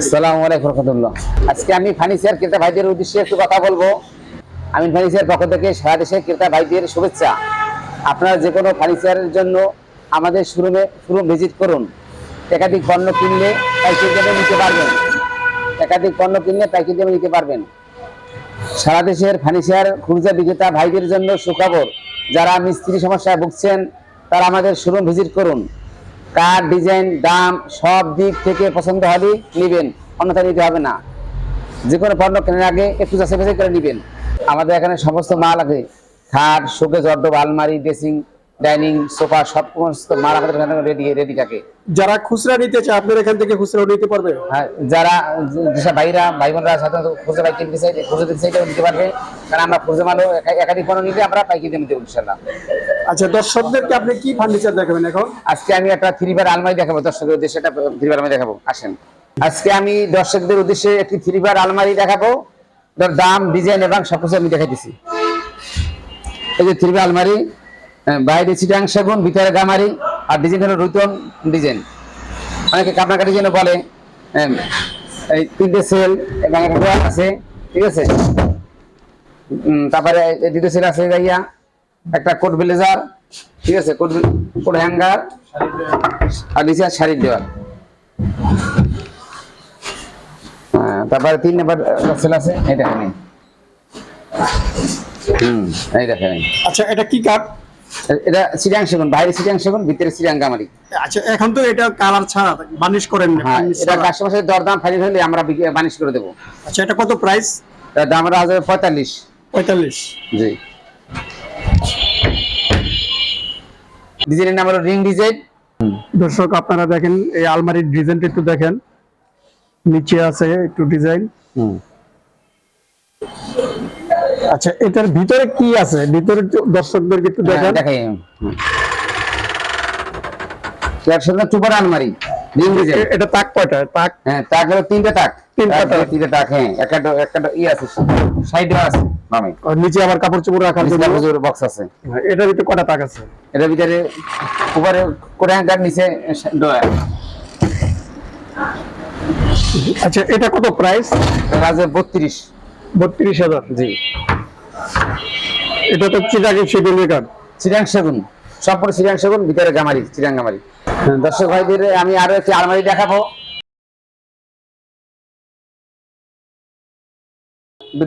আসসালামু আলাইকুম রহমতুল্লাহ। আজকে আমি ফার্নিচার ক্রেতা ভাইদের উদ্দেশ্যে একটু কথা বলব। আমি ফার্নিচার পক্ষ থেকে সারা দেশের ক্রেতা ভাইদের শুভেচ্ছা। আপনারা যে কোনো ফার্নিচারের জন্য আমাদের শোরুমে, শোরুম ভিজিট করুন। একাধিক পণ্য কিনলে পাইকারি দামে নিতে পারবেন। একাধিক পণ্য কিনলে পাইকারি দামে নিতে পারবেন। সারা দেশের ফার্নিচার খুচরা বিক্রেতা ভাইদের জন্য সুখবর। যারা মিস্ত্রি সমস্যায় ভুগছেন, তারা আমাদের শোরুম ভিজিট করুন। কার ডিজাইন, দাম সব দিক থেকে পছন্দ হলে নেবেন। অন্যথায় নিতে হবে না। যে কোনো পণ্য কেনার আগে একটু যাচাই করে নেবেন। আমাদের এখানে সমস্ত মাল আছে। খাট শোকেজ অর্ডব আলমারি, ড্রেসিং ডাইনিং সোফা সব সমস্ত মাল আমাদের এখানে রেডি রেডি থাকে। যারা খুচরা নিতে চায় আপনার এখান থেকে খুচরা নিতে পারবে? হ্যাঁ, যারা যেসব ভাইরা ভাই বোনরা সাধারণত খুচরা কিনতে চাই খুচরা দিতে চাইলেও নিতে পারবে। কারণ আমরা খুচরা মালও একাধিক পণ্য নিলে আমরা পাইকারি দেবো ইনশাল্লাহ আচ্ছা দর্শকদেরকে আপনি কি ফার্নিচার দেখাবেন এখন? আজকে আমি একটা থ্রি বার আলমারি দেখাবো দর্শকদের উদ্দেশ্যে একটা থ্রি বার আলমারি দেখাবো। আসেন। আজকে আমি দর্শকদের উদ্দেশ্যে একটি থ্রি বার আলমারি দেখাবো। দাম ডিজাইন এবং সবকিছু আমি দেখাইতেছি। এই যে থ্রি বার আলমারি বাইরে চিটাং সেগুন ভিতরে গামারি আর ডিজাইন হলো রুতন ডিজাইন। অনেকে কাপড় ডিজাইন বলে এই তিনটে সেল এবং আছে ঠিক আছে? তারপরে দুটো সেল আছে যাইয়া একটা কোট ব্লেজার ঠিক আছে? কোট কোট হ্যাঙ্গার আর নিচে শাড়ির দেওয়ার হ্যাঁ, তারপরে তিন নাম্বার সেল আছে এই দেখেন হুম এই দেখেন আচ্ছা এটা কি এ- এটা সিরিয়াং সেগুন বাইরে সিরিয়াং সেগুন ভিতরে সিরিয়াং গামারি। আচ্ছা এখন তো এটা কালার ছাড়া বানিশ করেন হ্যাঁ এটা সাথে দরদাম ফাইনাল হলে আমরা বানিশ করে দেবো। আচ্ছা এটা কত প্রাইস? এটার দাম আছে পঁয়তাল্লিশ। পঁয়তাল্লিশ। জি। ডিজাইনের নাম হলো রিং ডিজাইন। দর্শক আপনারা দেখেন এই আলমারির ডিজাইনটা একটু দেখেন। নিচে আছে একটু ডিজাইন। হুম। আচ্ছা এটার ভিতরে কি আছে? ভিতরে একটু দর্শকদেরকে একটু হ্যাঁ, দেখেন। দেখাই। একসাথে টুপার আলমারি। এটা তাক কয়টা? তাক? হ্যাঁ তাক হলো তিনটে তাক। তিনটা তাক হলো তাক। হ্যাঁ একটা একটা ই আছে সাইডে আছে বামে। আর নিচে আবার কাপড় চোপড় রাখার জন্য? বক্স আছে। এটার ভিতরে কয়টা তাক আছে? এটার ভিতরে উপরে কোড়ে হ্যাঙ্গার নিচে ডয়ার আচ্ছা এটা কত প্রাইস বত্রিশ। বত্রিশ হাজার। জি। এটা তো চিটাকে শিডিউলের কার্ড চিরাং সেগুন সম্পূর্ণ চিরাং সেগুন ভিতরে গামারি চিরাং গামারি। হ্যাঁ, দর্শক ভাইদের আমি আরও একটি আলমারি দেখাবো।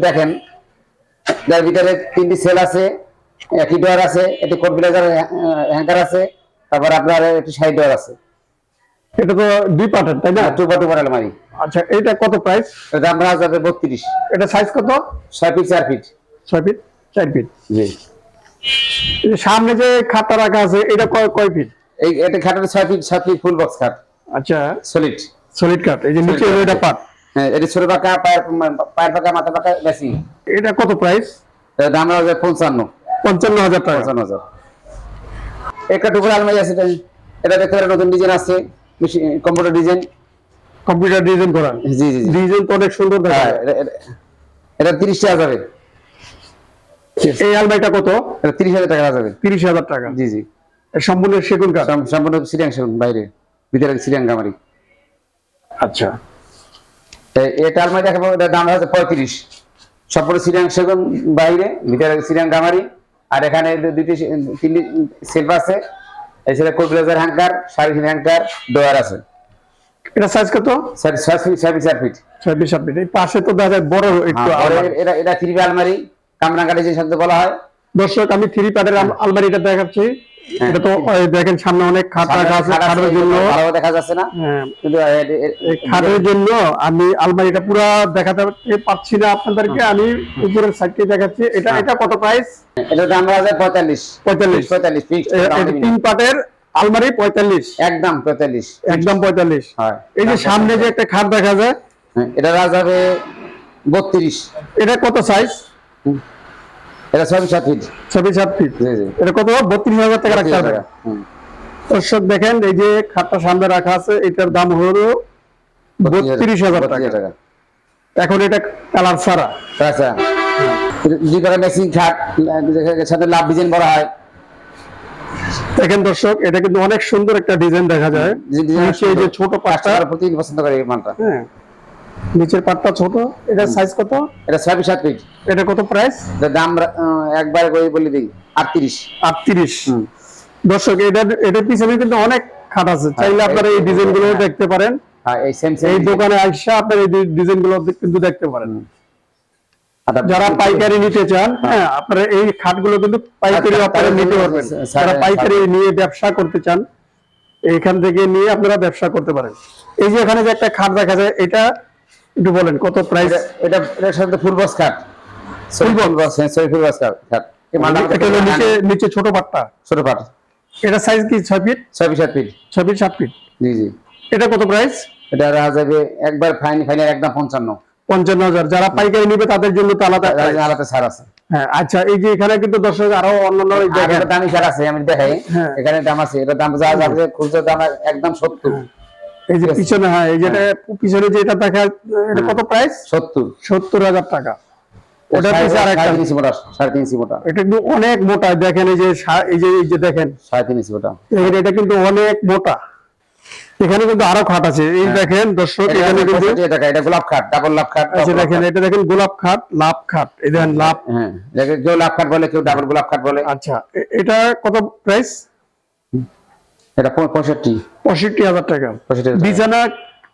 দেখেন যার ভিতরে তিনটি সেল আছে একটি ডোয়ার আছে একটি কোট ব্লেজার হ্যাঙ্গার আছে তারপর আপনার একটি সাইড ডোয়ার আছে। এটা তো দুই পার্টের তাই না? টুপার টুপার আলমারি। আচ্ছা এটা কত প্রাইস এটা আমরা যাবে বত্রিশ। এটা সাইজ কত? ছয় ফিট চার ফিট ছয় ফিট? চার ফিট। জি। সামনে যে খাটটা রাখা আছে এটা কয় কয় ফিট? এই এটা খাটের ছয় ফিট সাত ফিট ফুল বক্স খাট। আচ্ছা। সলিড। সলিড কাট এই যে নিচে এটা পাট। হ্যাঁ এটা ছোট পাকা পায়ের পায়ের পাকা মাথা পাকা বেশি। এটা কত প্রাইস দাম রাখা পঞ্চান্ন। পঞ্চান্ন হাজার টাকা। পঞ্চান্ন হাজার। একটা টুকুর আলমারি আছে এটা- দেখতে পারেন নতুন ডিজাইন আছে। Computer design. কম্পিউটার ডিজাইন করা। জি জি ডিজাইন তো অনেক সুন্দর দেখা হ্যাঁ, এটা- এটা- এটা তিরিশ টাকা যাবে এই আলমারিটা কত? এটা তিরিশ হাজার টাকা যাবে তিরিশ হাজার টাকা। জি জি। সম্পূর্ণ সেগুন কাঠ? সম্পূর্ণ সিরিয়াং সেগুন বাইরে। ভিতরে সিরিয়াং গামারি। আচ্ছা। এটা আলমারি দেখাবো এটার দাম হচ্ছে পঁয়ত্রিশ। সম্পূর্ণ সিরিয়াং সেগুন বাইরে ভিতরে সিরিয়াং গামারি। আর এখানে দুটি তিনটি সেলফ আছে। এছাড়া কোবলেজার হ্যাঙ্কার শাড়ি হ্যাঙ্কার ডোয়ার আছে। এটা সাইজ কত? ছয় ছয় ফিট। ছয় ফিট চার ফিট। পাশে তো দেখা যায় বড় একটু হ্যাঁ। এটা এটা থ্রি আলমারি। কামরাঙ্গাটি যে শব্দ বলা হয়। দর্শক আমি থ্রি প্যাডের আলমারিটা দেখাচ্ছি। হ্যাঁ। এটা তো দেখেন সামনে অনেক খাট রাখা আছে খাটের জন্য। ভালো দেখা যাচ্ছে না। হ্যাঁ, কিন্তু খাটের জন্য আমি আলমারিটা পুরো দেখাতে পারছি না আপনাদেরকে আমি উপরের সাইডকে দেখাচ্ছি। এটা হ্যাঁ। এটা কত প্রাইস এটার দাম fixed, এ- দাম এটা দিবি তিন। পাটের আলমারি পঁয়তাল্লিশ। একদম পঁয়তাল্লিশ। একদম পঁয়তাল্লিশ। হয়। এই যে সামনে যে একটা খাট দেখা যায় হ্যাঁ, এটা যাবে বত্রিশ। এটা কত সাইজ এটা ফিট সাত ফিট ছবি সাত ফিট এটা কত? বত্রিশ হাজার টাকা রাখতে হবে। দর্শক দেখেন এই যে খাটটা সামনে রাখা আছে এটার দাম হলো বত্রিশ হাজার টাকা। এখন এটা কালার ছাড়া। আচ্ছা। দুই খাট সাথে লাভ ডিজাইন করা হয়। দেখেন দর্শক এটা কিন্তু অনেক সুন্দর একটা ডিজাইন দেখা যায়। যে ছোট পাঁচটা কাস্টমার প্রতিদিন পছন্দ করে মালটা। হ্যাঁ। নিচের পাটটা ছোট এটা সাইজ কত? এটা ছয় সাত ফিট এটা কত প্রাইস দাম একবার করে বলে দিই আটত্রিশ। আটত্রিশ। দর্শক এটা এটার পিছনে কিন্তু অনেক খাট আছে। চাইলে আপনারা এই ডিজাইনগুলো দেখতে পারেন। হ্যাঁ এই দোকানে আসা আপনারা এই ডিজাইনগুলো কিন্তু দেখতে পারেন। যারা পাইকারি নিতে চান হ্যাঁ। আপনারা এই খাটগুলো কিন্তু পাইকারি আচ্ছা, আপনারা নিতে পারবেন। যারা পাইকারি নিয়ে ব্যবসা করতে চান এইখান থেকে নিয়ে আপনারা ব্যবসা করতে পারেন। এই যে এখানে যে একটা খাট দেখা যায় এটা একটু বলেন কত প্রাইস এটা এটার সাথে full box cut full box হ্যাঁ সরি ফুল বক্স কাট এই মালটা এটা হলো নিচে নিচে ছোট পাটটা? ছোট পাট। এটা সাইজ কি ছয় ফিট ছয় ফিট সাত ফিট ছয় ফিট সাত ফিট জি জি। এটা কত প্রাইস এটা রাখা যাবে একবার ফাইন ফাইনাল একদম পঞ্চান্ন। পঞ্চান্ন হাজার। যারা পাইকারি নিবে তাদের জন্য তো আলাদা আলাদা ছাড় আছে। হ্যাঁ আচ্ছা এই যে এখানে কিন্তু দর্শক আরও অন্যান্য আর দামি ছাড় আছে আমি দেখাই। হ্যাঁ। এখানে দাম আছে এটা দাম যা যাবে খুচরা দাম একদম সত্তর। এই যে পিছনে হ্যাঁ এই যেটা পিছনে যে এটা দেখা এটা কত প্রাইস সত্তর। সত্তর হাজার টাকা। ওটার পিছনে আর একটা ইঞ্চি মোটা সাড়ে তিন ইঞ্চি মোটা। এটা কিন্তু অনেক মোটা দেখেন এই যে এই যে এই যে দেখেন। সাড়ে তিন ইঞ্চি মোটা। এটা কিন্তু অনেক মোটা। এখানে কিন্তু আরও খাট আছে। এই দেখেন দর্শক এখানে কিন্তু এটা গোলাপ খাট ডাবল লাভ খাট দেখেন এটা দেখেন গোলাপ খাট লাভ খাট। এই দেখেন লাভ। হ্যাঁ কেউ লাভ খাট বলে কেউ ডাবল গোলাপ খাট বলে। আচ্ছা এটা কত প্রাইস এটা পঁয়ষট্টি। পঁয়ষট্টি হাজার টাকা। 65 টাকা। বিছানা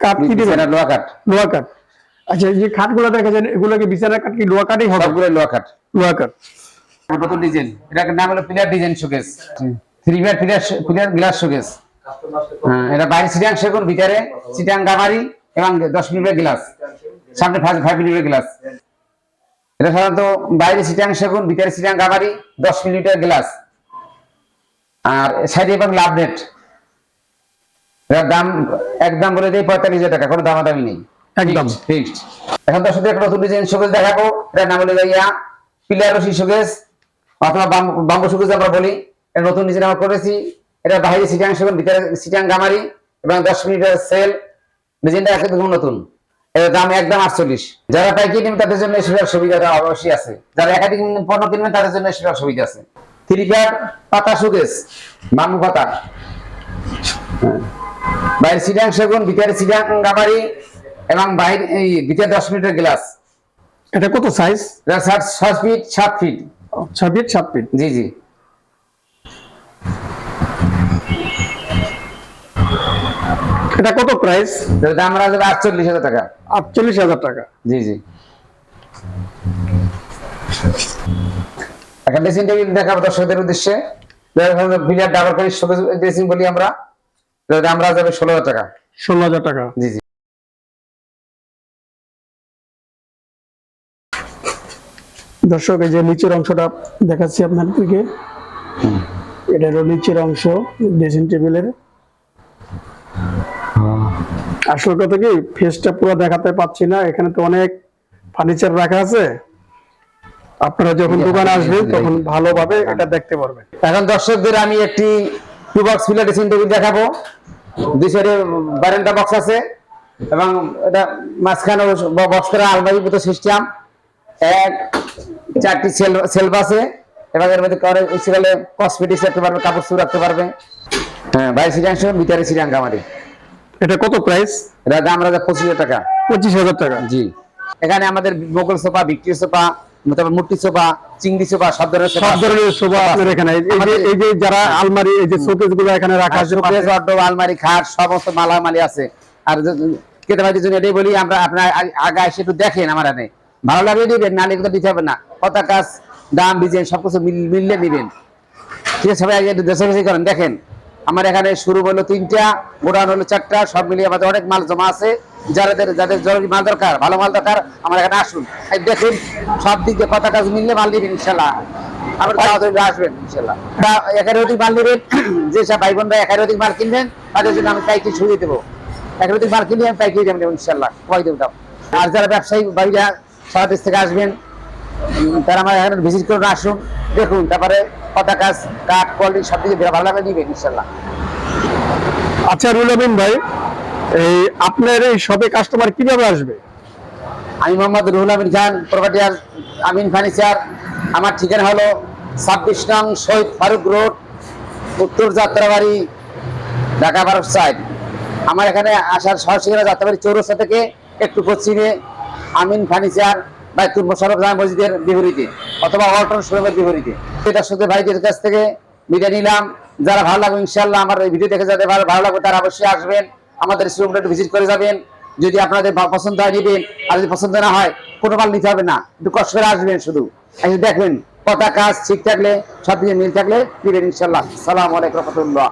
কাঠ কি দিবেন? এটা লোহা কাঠ। লোহা কাঠ। আচ্ছা এই যে খাটগুলো দেখা যায় এগুলো কি বিছানা কাঠ কি লোহা কাঠই হবে? সবগুলো লোহা কাঠ। লোহা কাঠ। নতুন ডিজাইন। এটার নাম হলো পিলার ডিজাইন শোকেস। থ্রি বিয়ার পিলার পিলার গ্লাস শোকেস। হ্যাঁ এটা বাইরে সিটাং সেগুন ভিতরে সিটাং গামারি এবং দশ মিনিটের গ্লাস। সামনে ফাইভ ফাইভ মিনিটের গ্লাস। এটা সাধারণত বাইরে সিটাং সেগুন ভিতরে সিটাং গামারি দশ মিনিটের গ্লাস। আর সাইডে এবং লাভ নেট এটার দাম একদম বলে দিই পঁয়তাল্লিশ হাজার টাকা কোনো দামাদামি নেই। একদম। ফিক্সড এখন শুধু একটা নতুন ডিজাইন শোকেস দেখাবো এটার নাম হলো ইয়া পিলার রশি শোকেস অথবা বাম্বু শোকেস আমরা বলি। এটা নতুন ডিজাইন আমরা করেছি। এটা বাইরে সিটাং সেগুন ভিতরে সিটাং গামারি এবং দশ মিনিটের সেল ডিজাইনটা একদম নতুন এর দাম একদম আটচল্লিশ। যারা পাইকারি নেবেন তাদের জন্য সেটার সুবিধা অবশ্যই আছে। যারা একাধিক পণ্য কিনবেন তাদের জন্য সেটার সুবিধা আছে। থ্রি পাতা সুকেস বাম্বু পাতা। বাইরে সেগুন ভিতরে এবং বাইরে ভিতরে দশ মিনিটের গ্লাস। এটা কত সাইজ এটা সাত সাত ফিট সাত ফিট ছয় ফিট সাত ফিট জি জি। এটা কত প্রাইস দাম আটচল্লিশ হাজার টাকা। আটচল্লিশ হাজার টাকা। জি জি। একটা ড্রেসিং টেবিল দেখাবো দর্শকদের উদ্দেশ্যে। বিলিয়ার ডাবল কারি ড্রেসিং বলি আমরা রাখা যাবে ষোলো হাজার টাকা। ষোলো হাজার টাকা। জি জি। দর্শক এই যে নিচের অংশটা দেখাচ্ছি আপনাদেরকে। এটা হলো নিচের অংশ ড্রেসিং টেবিলের। আসল কথা কি ফেসটা পুরো দেখাতে পাচ্ছি না। এখানে তো অনেক ফার্নিচার রাখা আছে। আপনারা যখন দোকানে আসবেন তখন ভালোভাবে এটা দেখতে পারবেন। এখন দর্শকদের আমি একটি two box pillar dressing table দেখাবো। দুই সাইডে বারেন্টা বক্স আছে এবং এটা মাঝখানে বক্স করা আলমারির মতো সিস্টেম এক চারটি সেল সেলফ আছে এবং এর মধ্যে করে সেখানে কসমেটিক্স রাখতে পারবে কাপড় চুপ রাখতে পারবে। হ্যাঁ বাইরে সিটাংশ ভিতরে সিটাং কামারি এটা কত প্রাইস এটা দাম রাখা পঁচিশ হাজার টাকা। পঁচিশ হাজার টাকা। জি। এখানে আমাদের মোগল সোফা ভিক্টোরিয়া সোফা তারপর মূর্তি সোফা চিংড়ি সোফা সব ধরনের সব ধরনের শোভা আপনার এখানে। এই যে যারা আলমারি এই যে শোকেসগুলো এখানে রাখা আছে শোকেস ওয়ার্ডরোব আলমারি খাট সমস্ত মালামালি আছে। আর কেটে ভাইদের জন্য এটাই বলি আমরা আপনার আগে এসে একটু দেখেন আমার হাতে ভালো লাগলে নিবেন না নিলে দিতে হবে না। কথা কাজ দাম ডিজাইন সবকিছু মিল- মিললে নিবেন ঠিক আছে সবাই আগে করেন দেখেন। আমার এখানে শুরু হলো তিনটা, গোডাউন হলো চারটা, সব মিলিয়ে আমাদের অনেক মাল জমা আছে। যাদের যাদের জরুরি মাল দরকার, ভালো মাল দরকার, আমার এখানে আসুন। দেখুন, সব দিক দিয়ে কথা কাজ মিললে মাল নিবেন ইনশাল্লাহ। ভাই বোনরা অধিক মাল কিনবেন, তাদের দেবো। অধিক মাল কিনলে আর যারা ব্যবসায়ী ভাইরা সারা দেশ থেকে আসবেন তারা আমার এখানে ভিজিট করুন, আসুন। দেখুন তারপরে কথা কাজ কাঠ কোয়ালিটি সব দিকে ভালো লাগলে নিবেন ইনশাল্লাহ। আচ্ছা রুল আমিন ভাই এই আপনার এই শপে কাস্টমার কীভাবে আসবে? আমি মোহাম্মদ রুহুল আমিন খান প্রপার্টিয়ার আমিন ফার্নিচার আমার ঠিকানা হলো ছাব্বিশ নং শহীদ ফারুক রোড উত্তর যাত্রাবাড়ি ঢাকা বারো সাইড। আমার এখানে আসার সহজ যাত্রাবাড়ি চৌরাস্তা থেকে একটু পশ্চিমে আমিন ফার্নিচার বা তুর্ম সড়ক জামা মসজিদের বিপরীতে, অথবা অল্টন শোরুমের বিপরীতে। এটার সাথে ভাইদের কাছ থেকে মিটে নিলাম। যারা ভালো লাগবে ইনশাল্লাহ আমার এই ভিডিও দেখে যাদের ভালো লাগবে, তারা অবশ্যই আসবেন। আমাদের শোরুমটা একটু ভিজিট করে যাবেন। যদি আপনাদের পছন্দ হয়, নিবেন। আর যদি পছন্দ না হয়, কোনো মাল নিতে হবে না। একটু কষ্ট করে আসবেন শুধু। এসে দেখবেন। কথা কাজ ঠিক থাকলে, সব কিছু মিল থাকলে দিবেন ইনশাল্লাহ সালাম আলাইকুম রহমতুল্লাহ।